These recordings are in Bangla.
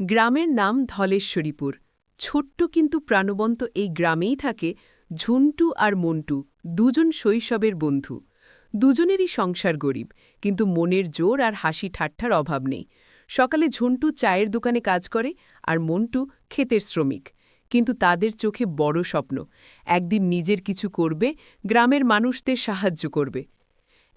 গ্রামের নাম ধলেশ্বরীপুর। ছোট্ট কিন্তু প্রাণবন্ত এই গ্রামেই থাকে ঝুন্টু আর মন্টু, দুজন শৈশবের বন্ধু। দুজনেরই সংসার গরিব, কিন্তু মনের জোর আর হাসি ঠাট্টার অভাব নেই। সকালে ঝুন্টু চায়ের দোকানে কাজ করে আর মন্টু ক্ষেতের শ্রমিক। কিন্তু তাদের চোখে বড় স্বপ্ন, একদিন নিজের কিছু করবে, গ্রামের মানুষদের সাহায্য করবে।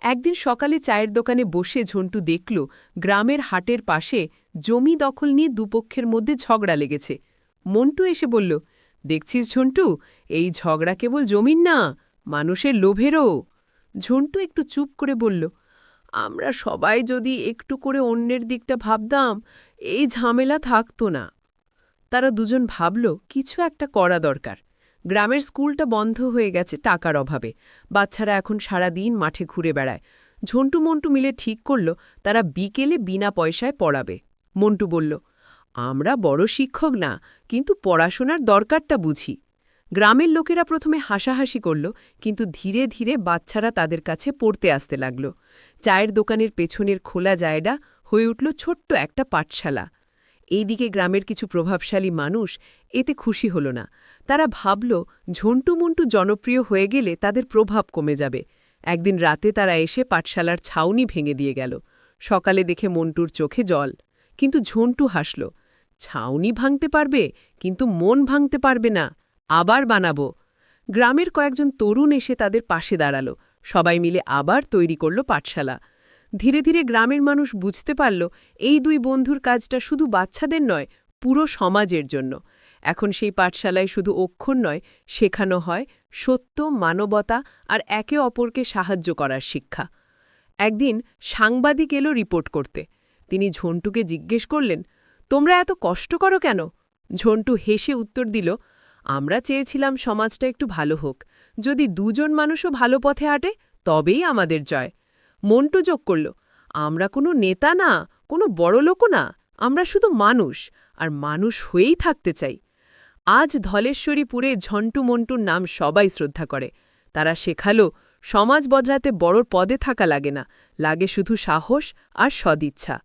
একদিন সকালে চায়ের দোকানে বসে ঝন্টু দেখল, গ্রামের হাটের পাশে জমি দখল নিয়ে দুপক্ষের মধ্যে ঝগড়া লেগেছে। মন্টু এসে বলল, দেখছিস ঝন্টু, এই ঝগড়া কেবল জমির না, মানুষের লোভেরও। ঝন্টু একটু চুপ করে বলল, আমরা সবাই যদি একটু করে অন্যের দিকটা ভাবতাম এই ঝামেলা থাকতো না। তারা দুজন ভাবল, কিছু একটা করা দরকার। গ্রামের স্কুলটা বন্ধ হয়ে গেছে টাকার অভাবে। বাচ্চারা এখন সারা দিন মাঠে ঘুরে বেড়ায়। ঝন্টু মন্টু মিলে ঠিক করল, তারা বিকেলে বিনা পয়সায় পড়াবে। মন্টু বলল, আমরা বড় শিক্ষক না, কিন্তু পড়াশোনার দরকারটা বুঝি। গ্রামের লোকেরা প্রথমে হাসাহাসি করল, কিন্তু ধীরে ধীরে বাচ্চারা তাদের কাছে পড়তে আসতে লাগল। চায়ের দোকানের পেছনের খোলা জায়গা হয়ে উঠল ছোট্ট একটা পাঠশালা। এইদিকে গ্রামের কিছু প্রভাবশালী মানুষ এতে খুশি হল না। তারা ভাবল, ঝন্টু ঝন্টুমন্টু জনপ্রিয় হয়ে গেলে তাদের প্রভাব কমে যাবে। একদিন রাতে তারা এসে পাঠশালার ছাউনি ভেঙে দিয়ে গেল। সকালে দেখে মন্টুর চোখে জল। কিন্তু ঝন্টু হাসল, ছাউনি ভাঙতে পারবে, কিন্তু মন ভাঙতে পারবে না, আবার বানাবো। গ্রামের কয়েকজন তরুণ এসে তাদের পাশে দাঁড়াল, সবাই মিলে আবার তৈরি করল পাঠশালা। ধীরে ধীরে গ্রামের মানুষ বুঝতে পারল, এই দুই বন্ধুর কাজটা শুধু বাচ্চাদের নয়, পুরো সমাজের জন্য। এখন সেই পাঠশালায় শুধু অক্ষর নয়, শেখানো হয় সত্য, মানবতা আর একে অপরকে সাহায্য করার শিক্ষা। একদিন সাংবাদিক এলো রিপোর্ট করতে। তিনি ঝন্টুকে জিজ্ঞেস করলেন, তোমরা এত কষ্ট করো কেন? ঝন্টু হেসে উত্তর দিল, আমরা চেয়েছিলাম সমাজটা একটু ভালো হোক। যদি দুজন মানুষও ভালো পথে হাঁটে, তবেই আমাদের জয়। মন্টু যোগ করল, আমরা কোনো নেতা না, কোনো বড় লোকও না, আমরা শুধু মানুষ, আর মানুষ হয়েই থাকতে চাই। আজ ধলেশ্বরীপুরে ঝন্টু মন্টুর নাম সবাই শ্রদ্ধা করে। তারা শেখালো, সমাজ বদলাতে বড় পদে থাকা লাগে না, লাগে শুধু সাহস আর সদিচ্ছা।